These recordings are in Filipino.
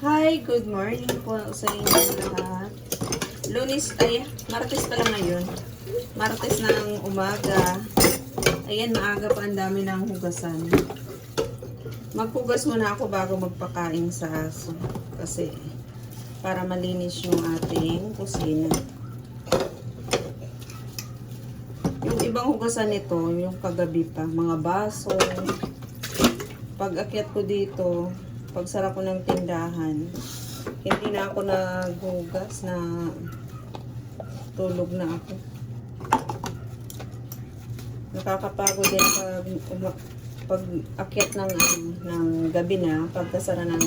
Hi, good morning po sa inyo lahat. Lunes, ay, Martes pa lang ngayon. Martes ng umaga. Ayan, maaga pa ang dami ng hugasan. Maghugas muna ako bago magpakain sa aso. Kasi, para malinis yung ating kusina. Yung ibang hugasan nito, yung kagabi pa, mga baso. Pag akyat ko dito, pagsara ko ng tindahan, hindi na ako naghugas na tulog na ako. Nakakapagod din pag, pag akyat ng, ano, ng gabi na, pagkasara ng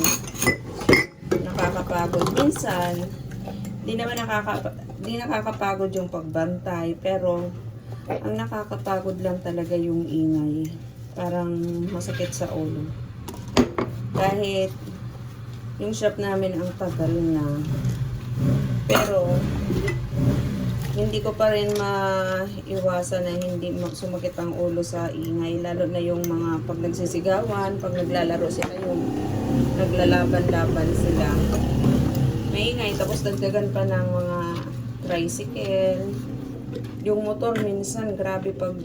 nakakapagod. Minsan, di naman nakaka, di nakakapagod yung pagbantay, pero ang nakakapagod lang talaga yung ingay. Parang masakit sa ulo. Kahit yung shop namin ang tagal na. Pero, hindi ko pa rin maiwasan na hindi ma- sumakit ang ulo sa ingay. Lalo na yung mga pag nagsisigawan, pag naglalaro sila, yung naglalaban-laban sila. Maingay, tapos dagdagan pa ng mga tricycle. Yung motor minsan, grabe pag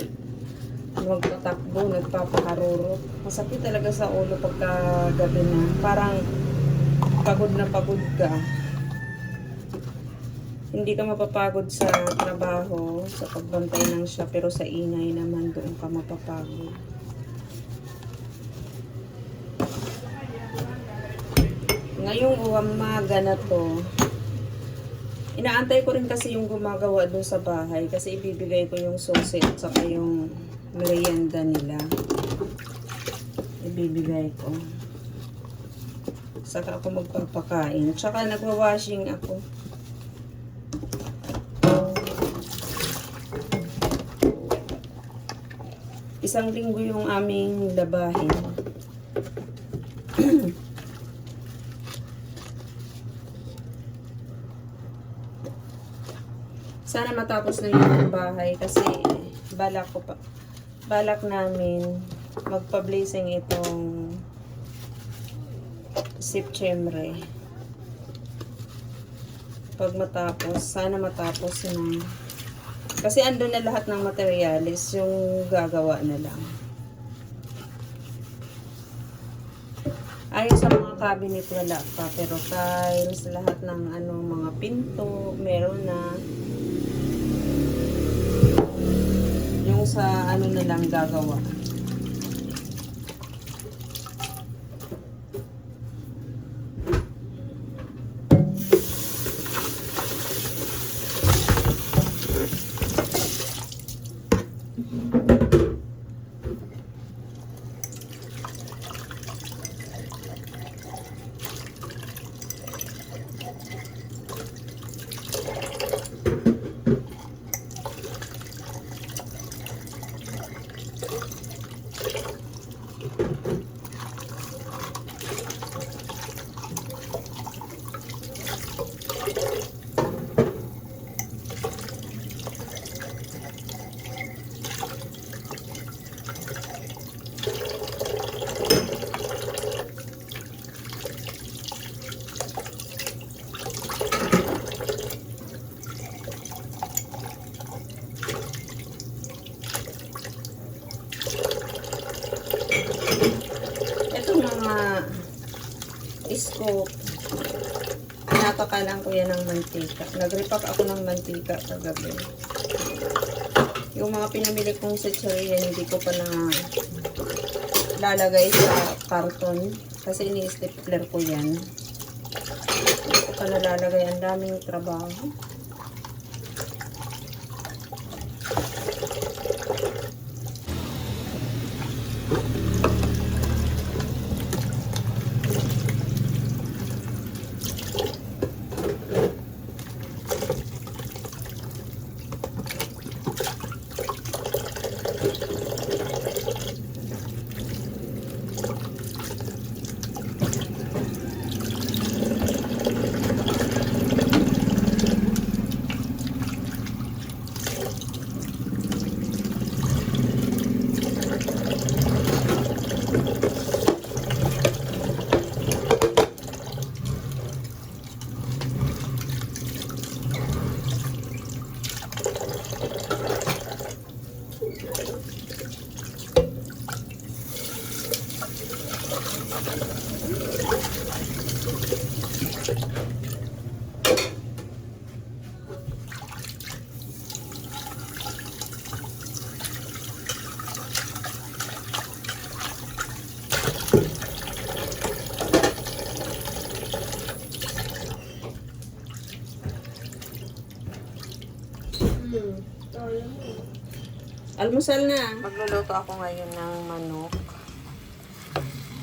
magpatakbo, nagpapakaruro. Masakit talaga sa ulo pagka gabi na. Parang pagod na pagod ka. Hindi ka mapapagod sa trabaho, sa pagbantay ng siya, pero sa ingay naman doon ka mapapagod. Ngayong umaga na to, inaantay ko rin kasi yung gumagawa doon sa bahay kasi ibibigay ko yung susi at saka yung merienda nila. Ibibigay ko. Saka ako magpapakain. Tsaka nagwa-washing ako. Isang linggo yung aming labahin. Sana matapos na yung bahay kasi balak ko pa balak namin magpa-blazing itong September. Pag matapos, sana matapos na. Kasi andun na lahat ng materialis, yung gagawa na lang. Ayos sa mga cabinet wala pa, pero tiles, lahat ng ano, mga pinto, meron na. Yung sa ano na lang gagawa. lagayan ng mantika. Nag-repack ako ng mantika kagabi. Yung mga pinamili kong secharian, hindi ko pa na lalagay sa karton. Kasi ini-stapler ko yan. Hindi ko pa nalalagay. Ang daming trabaho. Almusal na. Magluluto ako ngayon ng manok.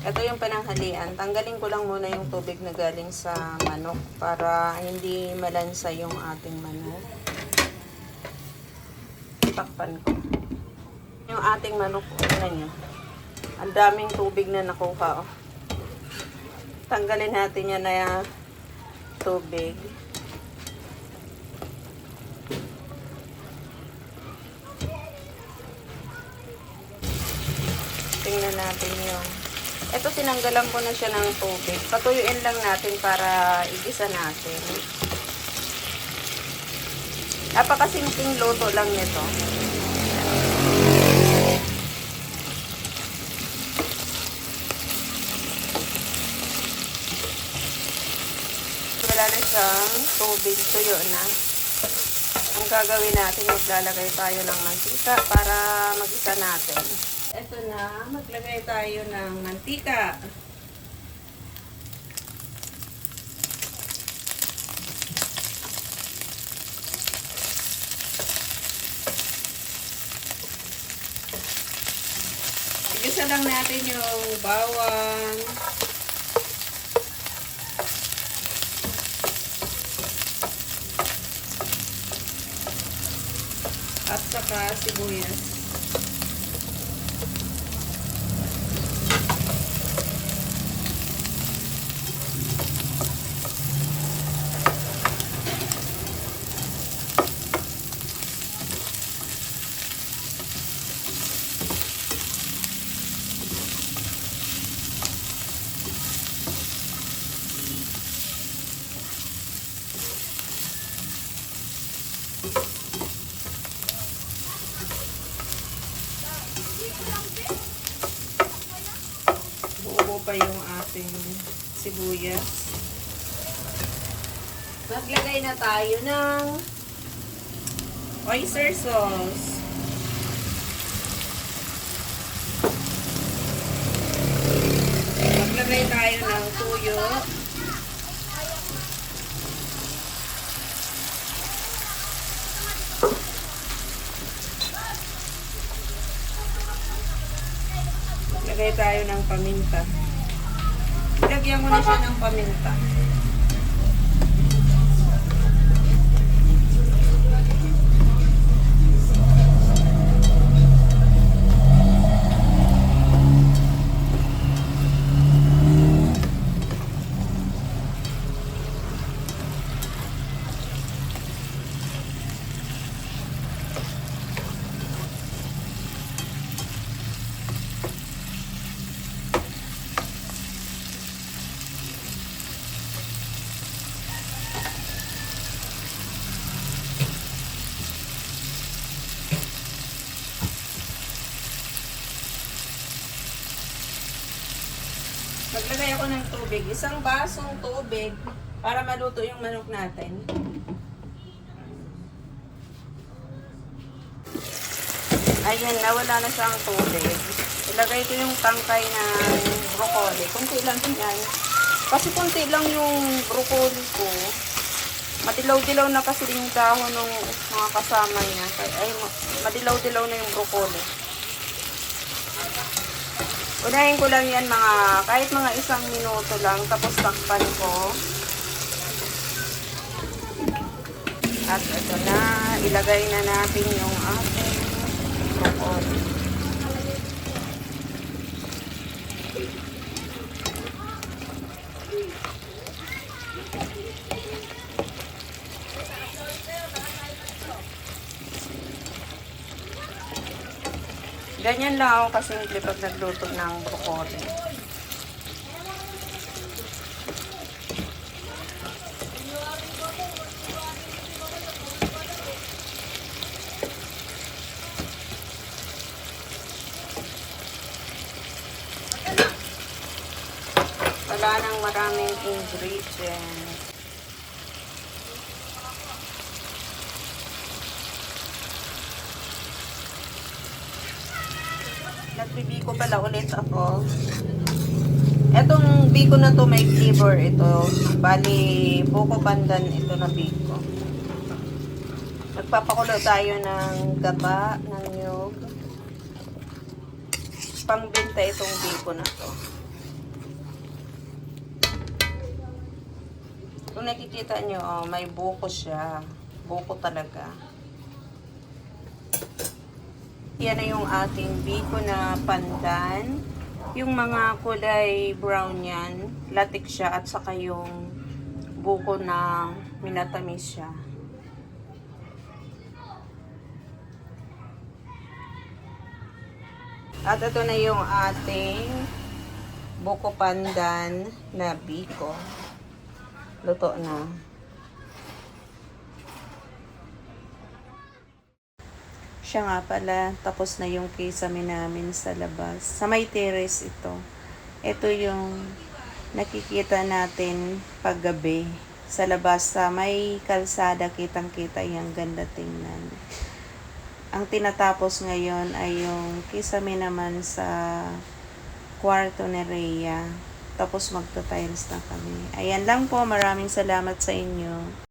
Ito yung pananghalian. Tanggalin ko lang muna yung tubig na galing sa manok para hindi malansa yung ating manok. Takpan ko. Yung ating manok, tingnan nyo. Ang daming tubig na nakuha. Oh. Tanggalin natin yan na tubig. Tingnan natin yung... Ito, tinanggalan ko na siya ng tubig. Patuyuin lang natin para igisa natin. Napakasimpleng luto lang nito. Wala na siyang tubig, tuyo na. Ang gagawin natin, maglalagay tayo ng mantika para mag-isa natin. Ito na, maglagay tayo ng mantika. Igisa lang natin yung bawang. At saka sibuyas. Buo pa yung ating sibuyas. Maglagay na tayo ng oyster sauce. Maglagay tayo ng tuyo. Lagay tayo ng paminta. Lagyan mo na siya ng paminta. Maglagay ako ng tubig. Isang basong tubig para maluto yung manok natin. Ayan, nawala na siyang tubig. Ilagay ko yung tangkay ng broccoli. Kunti lang yan. Kasi kunti lang yung broccoli ko. Madilaw-dilaw na kasi yung dahon ng mga kasama niya. Ay, madilaw-dilaw na yung broccoli. Unahin ko lang yan mga, kahit mga isang minuto lang, tapos takpan ko. At ito na, ilagay na natin yung ating broccoli. Ganyan lang ako kasimple pag nagluto ng broccoli. Wala nang maraming ingredients. Nagbibiko pala ulit ako. Etong biko na to may flavor ito. Bali, buko pandan ito na biko. Magpapakulo tayo ng gaba, ng nyug. Pangbenta itong biko na to. Kung nakikita nyo, oh, may buko siya. Buko talaga. Yan na yung ating biko na pandan. Yung mga kulay brown yan, latik siya at saka yung buko na minatamis siya. At ito na yung ating buko pandan na biko. Luto na. Siya nga pala, tapos na yung kisame namin sa labas. Sa may terrace ito. Ito yung nakikita natin paggabi sa labas. Sa may kalsada, kitang-kita yung ganda tingnan. Ang tinatapos ngayon ay yung kisame naman sa kwarto ni Rhea. Tapos magto-tiles na kami. Ayan lang po. Maraming salamat sa inyo.